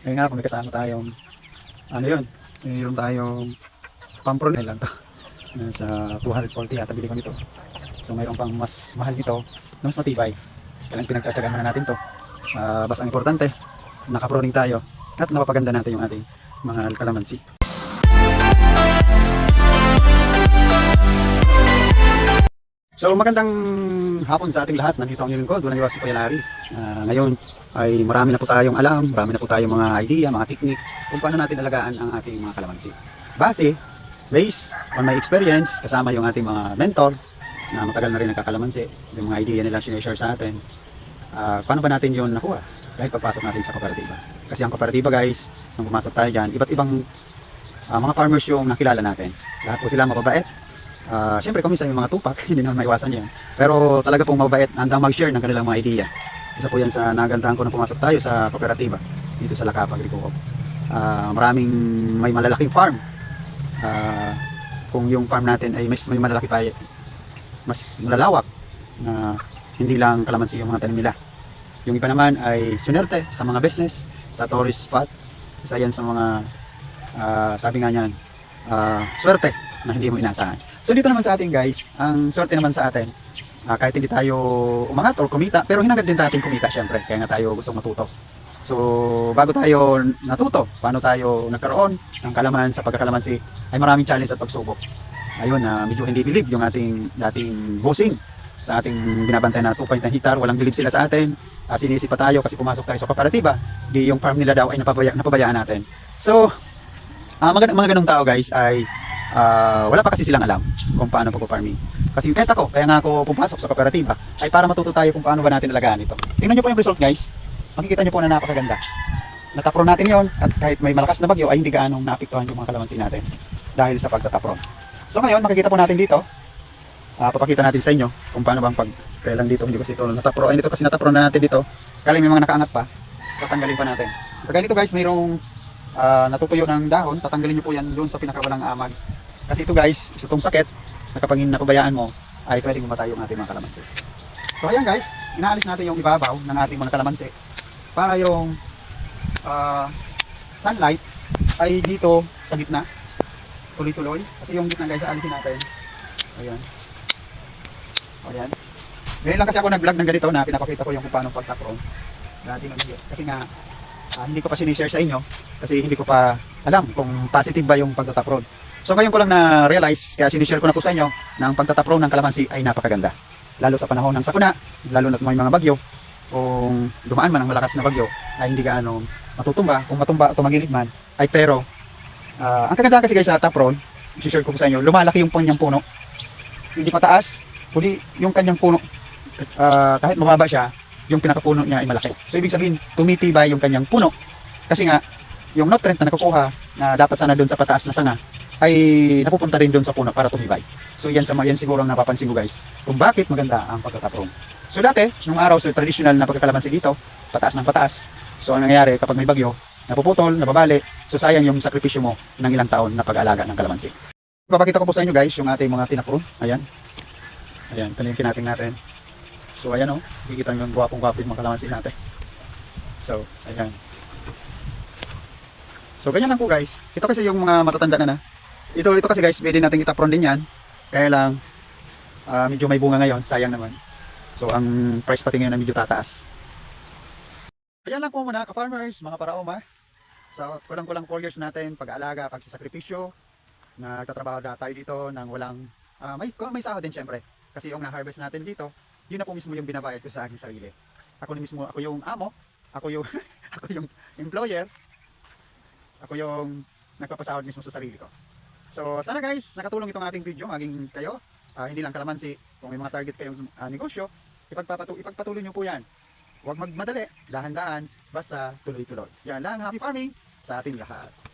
Ngayon nga po may kasama tayong ano yun, mayroon tayong pampron lang to. Nasa 240 yata bili ko nito. So mayroon pang mas mahal nito na mas matibay. Kailang pinagtsatsagan muna natin to. Ah, basta ang importante, nakaproning tayo at napapaganda natin yung ating mga kalamansi. So magandang hapon sa ating lahat. Nandito ang inyong lingkod. Walang iwas si Kuya Larry. Ah, ngayon ay marami na po tayong alam, marami na po tayong mga idea, mga technique kung paano natin alagaan ang ating mga kalamansi. Base, based on my experience, kasama yung ating mga mentor na matagal na rin nagkakalamansi, yung mga idea nila sinishare sa atin. Ah, paano ba natin yun nakuha? Dahil pagpasok natin sa kooperatiba. Kasi ang kooperatiba guys, nung pumasok tayo dyan, iba't ibang ah, mga farmers yung nakilala natin. Lahat po sila mababait, Ah, Siyempre, kung minsan yung mga tupak, hindi naman maiwasan yan. Pero talaga pong mabait, handang mag-share ng kanilang mga idea. Isa po yan sa nagandahan ko nung pumasok tayo sa kooperatiba dito sa Lakapa, Agricoop. Ah, maraming may malalaking farm. Ah, kung yung farm natin ay mas may malalaki pa, mas malalawak na hindi lang kalamansi yung mga tanim nila. Yung iba naman ay sunerte sa mga business, sa tourist spot, isa yan sa mga, ah, sabi nga niyan, ah, swerte na hindi mo inasahan. So dito naman sa atin guys, ang swerte naman sa atin, ah, kahit hindi tayo umangat or kumita, pero hinagad din natin kumita syempre, kaya nga tayo gustong matuto. So bago tayo natuto, paano tayo nagkaroon ng kalaman sa pagkakalamansi, ay maraming challenge at pagsubok. Ayun, na medyo hindi bilib yung ating dating bossing sa ating binabantay na 2.9 hectare, walang bilib sila sa atin. Uh, sinisi pa tayo kasi pumasok tayo sa kooperatiba, di yung farm nila daw ay napabaya, napabayaan natin. So, ah mga, mga ganong tao guys ay ah, wala pa kasi silang alam kung paano pag-farming. Kasi kahit ako, kaya nga ako pumasok sa kooperatiba, ay para matuto tayo kung paano ba natin alagaan ito. Tingnan nyo po yung result guys. Makikita nyo po na napakaganda. Natapron natin yon at kahit may malakas na bagyo ay hindi gaanong naapektuhan yung mga kalamansi natin dahil sa pagtatapron. So ngayon, makikita po natin dito, ah papakita natin sa inyo kung paano bang pag kaya lang dito hindi kasi ito natapro ay dito kasi natapron na natin dito kala may mga nakaangat pa tatanggalin pa natin kaya dito guys mayroong ah, natutuyo ng dahon tatanggalin nyo po yan doon sa pinakawalang amag kasi ito guys isa itong sakit na kapag napabayaan mo ay pwedeng mamatay yung ating mga kalamansi so ayan guys inaalis natin yung ibabaw ng ating mga kalamansi para yung ah, sunlight ay dito sa gitna tuloy-tuloy kasi yung gitna guys aalisin natin ayan Ayan. Ngayon lang kasi ako nag-vlog ng ganito na pinapakita ko yung kung paano pagtapron. Dati nung. Kasi nga, ah, hindi ko pa sinishare sa inyo kasi hindi ko pa alam kung positive ba yung pagtatapron. So ngayon ko lang na-realize, kaya sinishare ko na po sa inyo na ang pagtatapron ng kalamansi ay napakaganda. Lalo sa panahon ng sakuna, lalo na may mga bagyo, kung dumaan man ang malakas na bagyo, ay hindi gaano matutumba. Kung matumba o tumagilid man, ay pero, ah, ang kaganda kasi guys sa tapron, share ko po sa inyo, lumalaki yung kanyang puno. Hindi pataas, kundi yung kanyang puno, ah, kahit mababa siya, yung pinakapuno niya ay malaki. So ibig sabihin, tumitibay yung kanyang puno. Kasi nga, yung nutrient na nakukuha na dapat sana doon sa pataas na sanga, ay napupunta rin doon sa puno para tumibay. So yan sa yan siguro ang napapansin ko guys, kung bakit maganda ang pagkakaprong. So dati, nung araw, so traditional na pagkakalamansi dito, pataas ng pataas. So ang nangyayari kapag may bagyo, napuputol, nababali, so sayang yung sakripisyo mo ng ilang taon na pag-aalaga ng kalamansi. Papakita ko po sa inyo guys yung ating mga tinapron. Ayan. Ayan, ito yung kinating natin. So, ayan o. Oh, kikita nyo yung gwapong-gwapo yung mga kalamansi natin. So, ayan. So, ganyan lang po guys. Ito kasi yung mga matatanda na na. Ito, ito kasi guys, pwede natin itapron din yan. Kaya lang, ah, medyo may bunga ngayon. Sayang naman. So, ang price pati ngayon na medyo tataas. Ayan lang po muna, ka-farmers, mga paraoma. So, kulang-kulang 4 years natin, pag-aalaga, pagsasakripisyo. Nagtatrabaho na tayo dito nang walang, ah, may, may sahod din syempre. Kasi yung na-harvest natin dito, yun na po mismo yung binabayad ko sa aking sarili. Ako na mismo, ako yung amo, ako yung, ako yung employer, ako yung nagpapasahod mismo sa sarili ko. So, sana guys, nakatulong itong ating video, maging kayo, ah, hindi lang kalamansi, kung may mga target kayong ah, negosyo, ipagpapatu ipagpatuloy nyo po yan. Huwag magmadali, dahan-dahan, basta tuloy-tuloy. Yan lang, happy farming sa ating lahat.